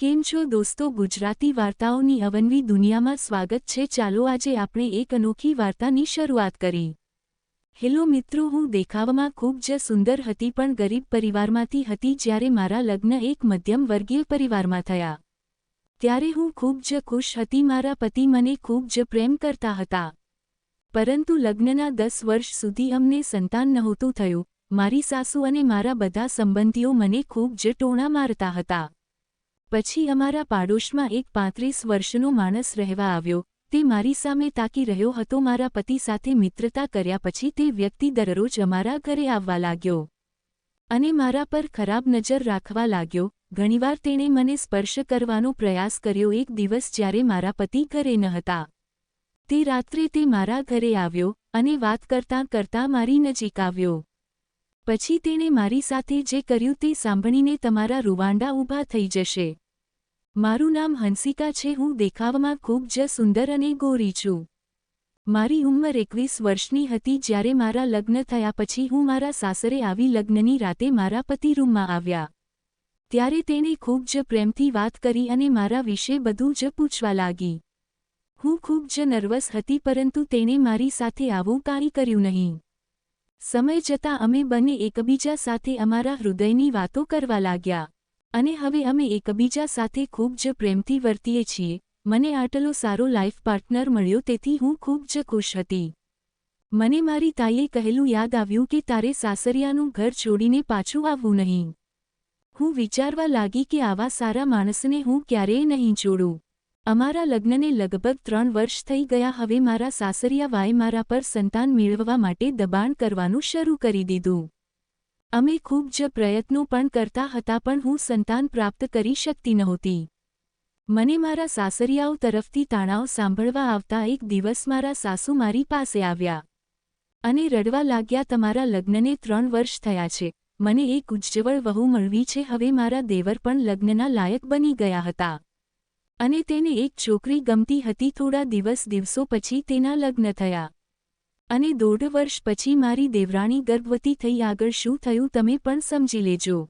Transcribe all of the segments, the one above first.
કેમ છો દોસ્તો? ગુજરાતી વાર્તાઓની અવનવી દુનિયામાં સ્વાગત છે. ચાલો આજે આપણે એક અનોખી વાર્તાની શરૂઆત કરી હેલો મિત્રો, હું દેખાવમાં ખૂબ જ સુંદર હતી પણ ગરીબ પરિવારમાંથી હતી જ્યારે મારા લગ્ન એક મધ્યમ વર્ગીય પરિવારમાં થયા. ત્યારે હું ખૂબ જ ખુશ હતી. મારા પતિ મને ખૂબ જ પ્રેમ કરતા હતા. પરંતુ લગ્નના દસ વર્ષ સુધી અમને સંતાન નહોતું થયું. મારી સાસુ અને મારા બધા સંબંધીઓ મને ખૂબ જ ટોણા મારતા હતા. પછી અમારા પાડોશમાં એક પાંત્રીસ વર્ષનો માણસ રહેવા આવ્યો. તે મારી સામે તાકી રહ્યો હતો, મારા પતિ સાથે મિત્રતા કર્યા પછી તે વ્યક્તિ દરરોજ અમારા ઘરે આવવા લાગ્યો અને મારા પર ખરાબ નજર રાખવા લાગ્યો. ઘણીવાર તેણે મને સ્પર્શ કરવાનો પ્રયાસ કર્યો એક દિવસ જ્યારે મારા પતિ ઘરે ન હતા. તે રાત્રે તે મારા ઘરે આવ્યો અને વાત કરતાં કરતાં મારી નજીક આવ્યો. પછી તેણે મારી સાથે જે કર્યું તે સાંભળીને તમારા રૂવાંડા ઊભા થઈ જશે. મારું નામ હંસિકા છે, હું દેખાવમાં ખૂબ જ સુંદર અને ગોરી છું. મારી ઉંમર એકવીસ વર્ષની હતી જ્યારે મારા લગ્ન થયા પછી હું મારા સાસરે આવી લગ્નની રાતે મારા પતિ રૂમમાં આવ્યા. ત્યારે તેણે ખૂબ જ પ્રેમથી વાત કરી અને મારા વિશે બધું જ પૂછવા લાગી. હું ખૂબ જ નર્વસ હતી પરંતુ તેણે મારી સાથે આવું કાંઈ કર્યું નહીં. સમય જતાં અમે બંને એકબીજા સાથે અમારા હૃદયની વાતો કરવા લાગ્યા. અને હવે અમે એકબીજા સાથે ખૂબ જ પ્રેમથી વર્તીએ છીએ. મને આટલો સારો લાઈફ પાર્ટનર મળ્યો તેથી હું ખૂબ જ ખુશ હતી. મને મારી તાઈએ કહેલું યાદ આવ્યું કે તારે સાસરિયાનું ઘર છોડીને પાછું આવવું નહીં. હું વિચારવા લાગી કે આવા સારા માણસને હું ક્યારેય નહીં છોડું. અમારા લગ્નને લગભગ ત્રણ વર્ષ થઈ ગયા હવે મારા સાસરિયા વાય મારા પર સંતાન મેળવવા માટે દબાણ કરવાનું શરૂ કરી દીધું. અમે ખૂબ જ પ્રયત્નો પણ કરતા હતા પણ હું સંતાન પ્રાપ્ત કરી શકતી નહોતી. મને મારા સાસરિયાઓ તરફથી તણાવ સાંભળવા આવતા એક દિવસ મારા સાસુ મારી પાસે આવ્યા. અને રડવા લાગ્યા, તમારા લગ્નને ત્રણ વર્ષ થયા છે. મને એક ઉજ્જવળ વહુ મળવી છે. હવે મારા દેવર પણ લગ્નના લાયક બની ગયા હતા. અને તેને એક છોકરી ગમતી હતી. થોડા દિવસ દિવસો પછી તેના લગ્ન થયા. અને દોઢ વર્ષ પછી મારી દેવરાણી ગર્ભવતી થઈ આગળ શું થયું તમે પણ સમજી લેજો.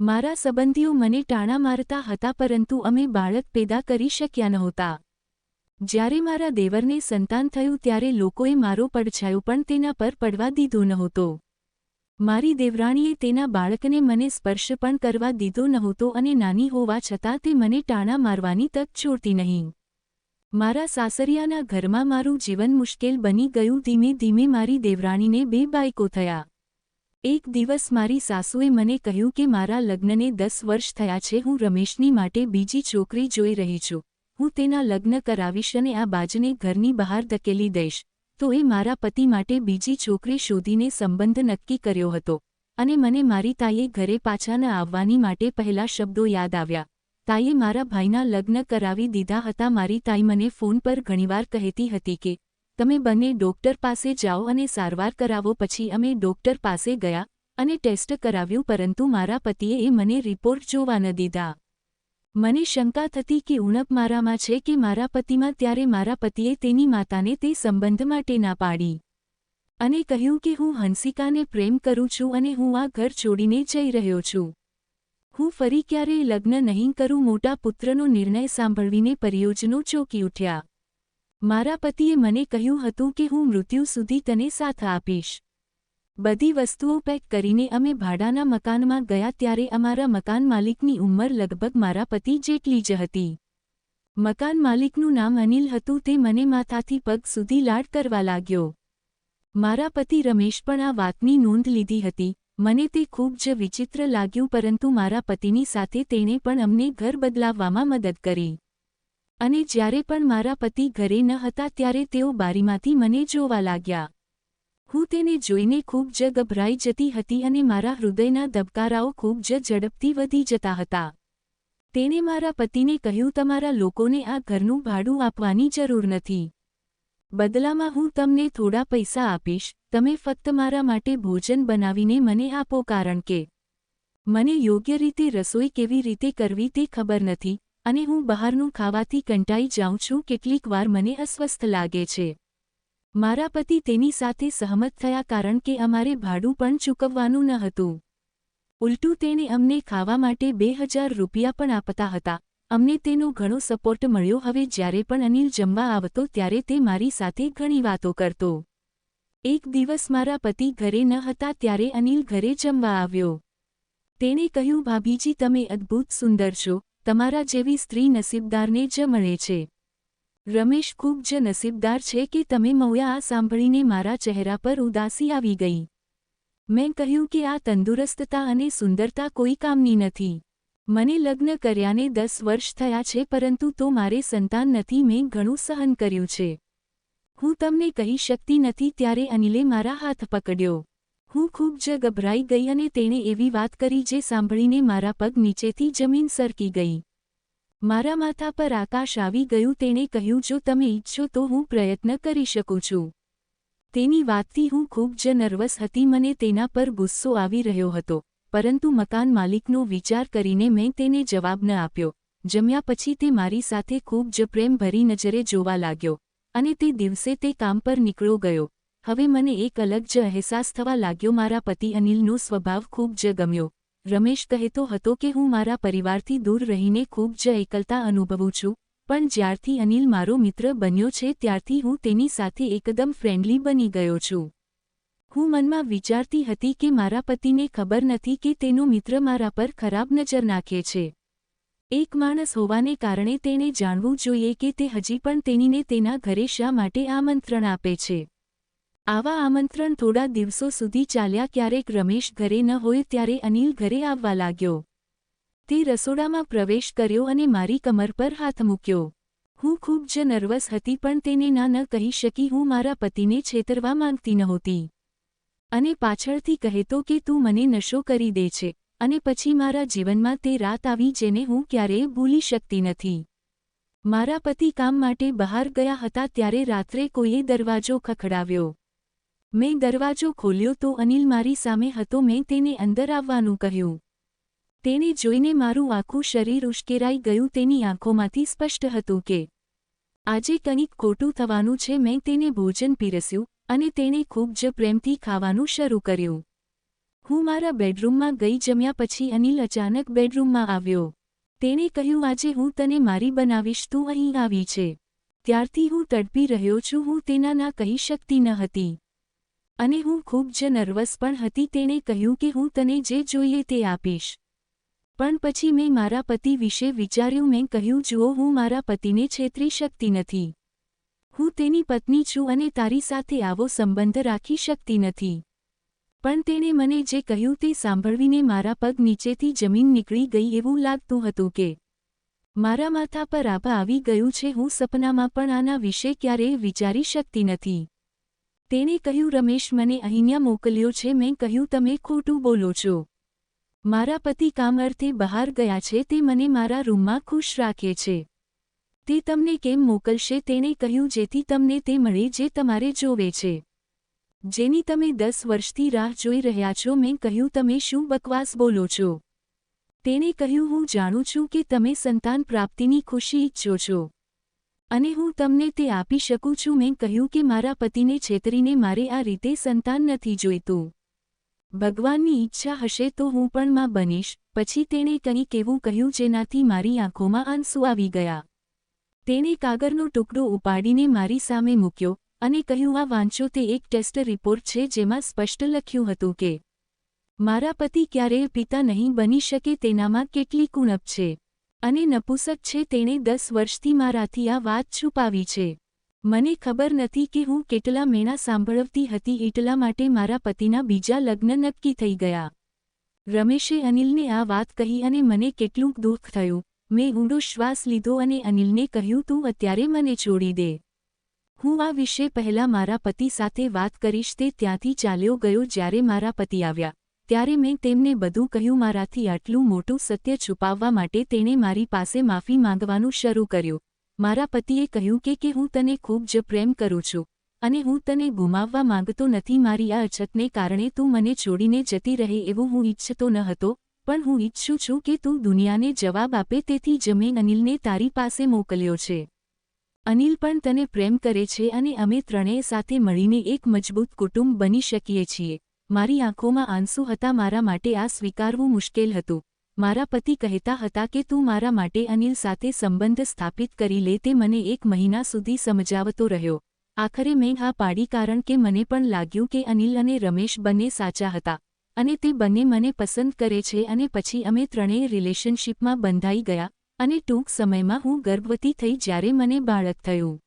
મારા સંબંધીઓ મને ટાણા મારતા હતા પરંતુ અમે બાળક પેદા કરી શક્યા નહોતા. જ્યારે મારા દેવરને સંતાન થયું ત્યારે લોકોએ મારો પડછાયો પણ તેના પર પડવા દીધો નહોતો. મારી દેવરાણીએ તેના બાળકને મને સ્પર્શ પણ કરવા દીધો નહોતો અને નાની હોવા છતાં તે મને ટાણા મારવાની તક છોડતી નહીં. મારા સાસરિયાના ઘરમાં મારું જીવન મુશ્કેલ બની ગયું. ધીમે ધીમે મારી દેવરાણીને બે બાઈકો થયા. એક દિવસ મારી સાસુએ મને કહ્યું કે મારા લગ્નને દસ વર્ષ થયા છે. હું રમેશની માટે બીજી છોકરી જોઈ રહી છું. હું તેના લગ્ન કરાવીશ અને આ બાજને ઘરની બહાર ધકેલી દઈશ. તો એ મારા પતિ માટે બીજી છોકરી શોધીને સંબંધ નક્કી કર્યો હતો. અને મને મારી તાઈએ ઘરે પાછા ન આવવાની માટે પહેલા શબ્દો યાદ આવ્યા. તાઈએ મારા ભાઈના લગ્ન કરાવી દીધા હતા. મારી તાઈ મને ફોન પર ઘણીવાર કહેતી હતી કે, તમે બંને ડોક્ટર પાસે જાઓ અને સારવાર કરાવો. પછી અમે ડોક્ટર પાસે ગયા અને ટેસ્ટ કરાવ્યું, પરંતુ મારા પતિએ એ મને રિપોર્ટ જોવા ન દીધા. મને શંકા થતી કે ઉણપ મારામાં છે કે મારા પતિમાં ત્યારે મારા પતિએ તેની માતાને તે સંબંધ માટે ના પાડી. અને કહ્યું કે હું હંસિકાને પ્રેમ કરું છું અને હું આ ઘર છોડીને જઈ રહ્યો છું. હું ફરી ક્યારેય લગ્ન નહીં કરું મોટા પુત્રનો નિર્ણય સાંભળવીને પરિયોજનો ચોંકી ઉઠ્યા. મારા પતિએ મને કહ્યું હતું કે હું મૃત્યુ સુધી તને સાથ આપીશ. બધી વસ્તુઓ પેક કરીને અમે ભાડાના મકાનમાં ગયા ત્યારે અમારા મકાન માલિકની ઉંમર લગભગ મારા પતિ જેટલી જ હતી. મકાન માલિકનું નામ અનિલ હતું તે મને માથાથી પગ સુધી લાડ કરવા લાગ્યો. મારા પતિ રમેશ પણ આ વાતની નોંધ લીધી હતી. મને તે ખૂબ જ વિચિત્ર લાગ્યું પરંતુ મારા પતિની સાથે તેણે પણ અમને ઘર બદલાવવામાં મદદ કરી. અને જ્યારે પણ મારા પતિ ઘરે ન હતા ત્યારે તેઓ બારીમાંથી મને જોવા લાગ્યા. હું તેને જોઈને ખૂબ જ ગભરાઈ જતી હતી અને મારા હૃદયના ધબકારાઓ ખૂબ જ ઝડપથી વધી જતા હતા. તેણે મારા પતિને કહ્યું, તમારા લોકોને આ ઘરનું ભાડું આપવાની જરૂર નથી. બદલામાં હું તમને થોડા પૈસા આપીશ. તમે ફક્ત મારા માટે ભોજન બનાવીને મને આપો કારણ કે મને યોગ્ય રીતે રસોઈ કેવી રીતે કરવી તે ખબર નથી અને હું બહારનું ખાવાથી કંટાઈ જાઉં છું કેટલીક વાર મને અસ્વસ્થ લાગે છે. મારા પતિ તેની સાથે સહમત થયા કારણ કે અમારે ભાડું પણ ચૂકવવાનું ન હતું. ઉલટું તેણે અમને ખાવા માટે બે હજાર રૂપિયા પણ આપતા હતા. અમને તેનો ઘણો સપોર્ટ મળ્યો. હવે જ્યારે પણ અનિલ જમવા આવતો ત્યારે તે મારી સાથે ઘણી વાતો કરતો. એક દિવસ મારા પતિ ઘરે ન હતા ત્યારે અનિલ ઘરે જમવા આવ્યો. તેણે કહ્યું, ભાભીજી, તમે અદ્ભુત સુંદર છો. તમારા જેવી સ્ત્રી નસીબદારને જ મળે છે. રમેશ ખૂબ જ નસીબદાર છે કે તમે મૌયા આ સાંભળીને મારા ચહેરા પર ઉદાસી આવી ગઈ. મેં કહ્યું કે આ તંદુરસ્તતા અને સુંદરતા કોઈ કામની નથી. મને લગ્ન કર્યાને દસ વર્ષ થયા છે, પરંતુ તો મારે સંતાન નથી, મેં ઘણું સહન કર્યું છે. હું તમને કહી શકતી નથી ત્યારે અનિલે મારા હાથ પકડ્યો. હું ખૂબ જ ગભરાઈ ગઈ અને તેણે એવી વાત કરી જે સાંભળીને મારા પગ નીચેથી જમીન સરકી ગઈ. મારા માથા પર આકાશ આવી ગયું તેણે કહ્યું, જો તમે ઈચ્છો તો હું પ્રયત્ન કરી શકું છું. તેની વાતથી હું ખૂબ જ નર્વસ હતી, મને તેના પર ગુસ્સો આવી રહ્યો હતો, પરંતુ મકાન માલિકનો વિચાર કરીને મેં તેને જવાબ ન આપ્યો. જમ્યા પછી તે મારી સાથે ખૂબ જ પ્રેમભરી નજરે જોવા લાગ્યો. અને તે દિવસે તે કામ પર નીકળો ગયો. હવે મને એક અલગ જ અહેસાસ થવા લાગ્યો. મારા પતિ અનિલનો સ્વભાવ ખૂબ જ ગમ્યો. રમેશ કહેતો હતો કે, હું મારા પરિવારથી દૂર રહીને ખૂબ જ એકલતા અનુભવું છું, પણ જ્યારથી અનિલ મારો મિત્ર બન્યો છે, ત્યારથી હું તેની સાથે એકદમ ફ્રેન્ડલી બની ગયો છું. હું મનમાં વિચારતી હતી કે, મારા પતિને ખબર નથી કે તેનો મિત્ર મારા પર ખરાબ નજર નાખે છે. એક માણસ હોવાને કારણે તેણે જાણવું જોઈએ કે તે હજી પણ તેણીને તેના ઘરે શા માટે આમંત્રણ આપે છે. આવા આમંત્રણ થોડા દિવસો સુધી ચાલ્યા ક્યારેક રમેશ ઘરે ન હોય ત્યારે અનિલ ઘરે આવવા લાગ્યો. તે રસોડામાં પ્રવેશ કર્યો અને મારી કમર પર હાથ મૂક્યો. હું ખૂબ જ નર્વસ હતી પણ તેને ના ન કહી શકી હું મારા પતિને છેતરવા માંગતી નહોતી. અને પાછળથી કહેતો કે તું મને નશો કરી દે છે. અને પછી મારા જીવનમાં તે રાત આવી જેને હું ક્યારેય ભૂલી શકતી નથી. મારા પતિ કામ માટે બહાર ગયા હતા ત્યારે રાત્રે કોઈએ દરવાજો ખખડાવ્યો. મેં દરવાજો ખોલ્યો તો અનિલ મારી સામે હતો, મેં તેને અંદર આવવાનું કહ્યું. તેને જોઈને મારું આખું શરીર ઉશ્કેરાઈ ગયું, તેની આંખોમાંથી સ્પષ્ટ હતું કે, આજે કંઈક ખોટું થવાનું છે. મેં તેને ભોજન પીરસ્યું અને તેણે ખૂબ જ પ્રેમથી ખાવાનું શરૂ કર્યું. હું મારા બેડરૂમમાં ગઈ જમ્યા પછી અનિલ અચાનક બેડરૂમમાં આવ્યો. તેણે કહ્યું, આજે હું તને મારી બનાવીશ, તું અહીં આવી છે. ત્યારથી હું તડપી રહ્યો છું, હું તેના ના કહી શકતી ન હતી. અને હું ખૂબ જ નર્વસ પણ હતી. તેણે કહ્યું કે, હું તને જે જોઈએ તે આપીશ. પણ પછી મેં મારા પતિ વિશે વિચાર્યું, મેં કહ્યું, જુઓ, હું મારા પતિને છેતરી શકતી નથી. હું તેની પત્ની છું અને તારી સાથે આવો સંબંધ રાખી શકતી નથી. પણ તેણે મને જે કહ્યું તે સાંભળવીને મારા પગ નીચેથી જમીન નીકળી ગઈ એવું લાગતું હતું કે મારા માથા પર આભા આવી ગયું છે, હું સપનામાં પણ આના વિશે ક્યારેય વિચારી શકતી નથી. તેણે કહ્યું, રમેશ, મને અહીંયા મોકલ્યો છે, મેં કહ્યું, તમે ખોટું બોલો છો. મારા પતિ કામ અર્થે બહાર ગયા છે, તે મને મારા રૂમમાં ખુશ રાખે છે. તે તમને કેમ મોકલશે? તેણે કહ્યું, જેથી તમને તે મળે, જે તમારે જોવે છે. જેની તમે દસ વર્ષથી રાહ જોઈ રહ્યા છો, મેં કહ્યું, તમે શું બકવાસ બોલો છો? તેણે કહ્યું, હું જાણું છું કે તમે સંતાન પ્રાપ્તિની ખુશી ઈચ્છો છો અને હું તમને તે આપી શકું છું. મેં કહ્યું કે મારા પતિને છેતરીને મારે આ રીતે સંતાન નથી જોઈતું. ભગવાનની ઈચ્છા હશે તો હું પણ માં બનીશ. પછી તેણે કંઈક એવું કહ્યું જેનાથી મારી આંખોમાં આંસુ આવી ગયા. તેણે કાગરનો ટુકડો ઉપાડીને મારી સામે મૂક્યો. અને કહ્યું, આ વાંચો, તે એક ટેસ્ટ રિપોર્ટ છે જેમાં સ્પષ્ટ લખ્યું હતું કે, મારા પતિ ક્યારેય પિતા નહીં બની શકે તેનામાં કેટલી કુણપ છે અને નપુસક છે તેણે દસ વર્ષથી મારાથી આ વાત છુપાવી છે. મને ખબર નથી કે હું કેટલા મેણા સાંભળવતી હતી, એટલા માટે મારા પતિના બીજા લગ્ન નક્કી થઈ ગયા. રમેશે અનિલને આ વાત કહી અને મને કેટલુંક દુઃખ થયું. મેં ઊંડો શ્વાસ લીધો અને અનિલને કહ્યું, તું અત્યારે મને છોડી દે. હું આ વિશે પહેલા મારા પતિ સાથે વાત કરીશ તે ત્યાંથી ચાલ્યો ગયો જ્યારે મારા પતિ આવ્યા. ત્યારે મેં તેમને બધું કહ્યું, મારાથી આટલું મોટું સત્ય છુપાવવા માટે તેણે મારી પાસે માફી માંગવાનું શરૂ કર્યું. મારા પતિએ કહ્યું કે કે હું તને ખૂબ જ પ્રેમ કરું છું અને હું તને ગુમાવવા માંગતો નથી. મારી આ અછતને કારણે તું મને છોડીને જતી રહે એવું હું ઈચ્છતો ન હતો, પણ હું ઈચ્છું છું કે તું દુનિયાને જવાબ આપે. તેથી જમીન અનિલને તારી પાસે મોકલ્યો છે. અનિલ પણ તને પ્રેમ કરે છે અને અમે ત્રણેય સાથે મળીને એક મજબૂત કુટુંબ બની શકીએ છીએ. મારી આંખોમાં આંસુ હતા મારા માટે આ સ્વીકારવું મુશ્કેલ હતું. મારા પતિ કહેતા હતા કે તું મારા માટે અનિલ સાથે સંબંધ સ્થાપિત કરી લે તે મને એક મહિના સુધી સમજાવતો રહ્યો. આખરે મેં હા પાડી કારણ કે મને પણ લાગ્યું કે અનિલ અને રમેશ બંને સાચા હતા. અને તે બંને મને પસંદ કરે છે અને પછી અમે ત્રણેય રિલેશનશીપમાં બંધાઈ ગયા. અને ટૂંક સમયમાં હું ગર્ભવતી થઈ જ્યારે મને બાળક થયું.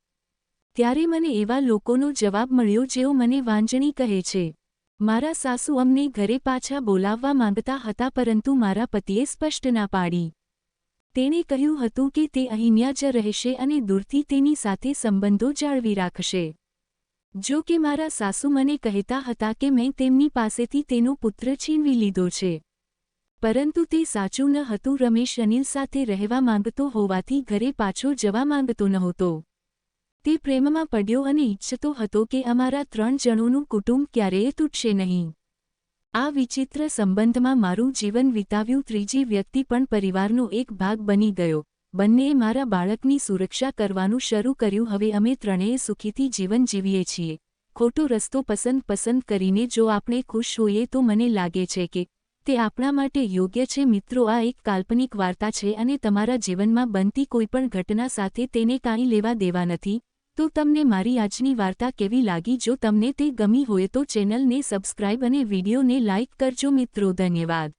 ત્યારે મને એવા લોકોનો જવાબ મળ્યો જેઓ મને વાંજણી કહે છે. મારા સાસુ અમને ઘરે પાછા બોલાવવા માંગતા હતા પરંતુ મારા પતિએ સ્પષ્ટ ના પાડી. તેણે કહ્યું હતું કે તે અહીંયા જ રહેશે અને દૂરથી તેની સાથે સંબંધો જાળવી રાખશે. જો કે મારા સાસુ મને કહેતા હતા કે મેં તેમની પાસેથી તેનો પુત્ર છીનવી લીધો છે. પરંતુ તે સાચું ન હતું. રમેશ અનિલ સાથે રહેવા માંગતો હોવાથી ઘરે પાછો જવા માંગતો નહોતો. તે પ્રેમમાં પડ્યો અને ઈચ્છતો હતો કે અમારા ત્રણ જણોનું કુટુંબ ક્યારેય તૂટશે નહીં. આ વિચિત્ર સંબંધમાં મારું જીવન વિતાવ્યું. ત્રીજી વ્યક્તિ પણ પરિવારનો એક ભાગ બની ગયો. બંનેએ મારા બાળકની સુરક્ષા કરવાનું શરૂ કર્યું. હવે અમે ત્રણેય સુખીથી જીવન જીવીએ છીએ. ખોટો રસ્તો પસંદ પસંદ કરીને જો આપણે ખુશ હોઈએ તો મને લાગે છે કે તે આપણા માટે યોગ્ય છે. મિત્રો, આ એક કાલ્પનિક વાર્તા છે અને તમારા જીવનમાં બનતી કોઈપણ ઘટના સાથે તેને કાંઈ લેવા દેવા નથી. તો તમને મારી આજની વાર્તા કેવી લાગી? જો તમને તે ગમી હોય તો ચેનલને સબસ્ક્રાઇબ અને વિડીયોને લાઇક કરજો. મિત્રો, ધન્યવાદ.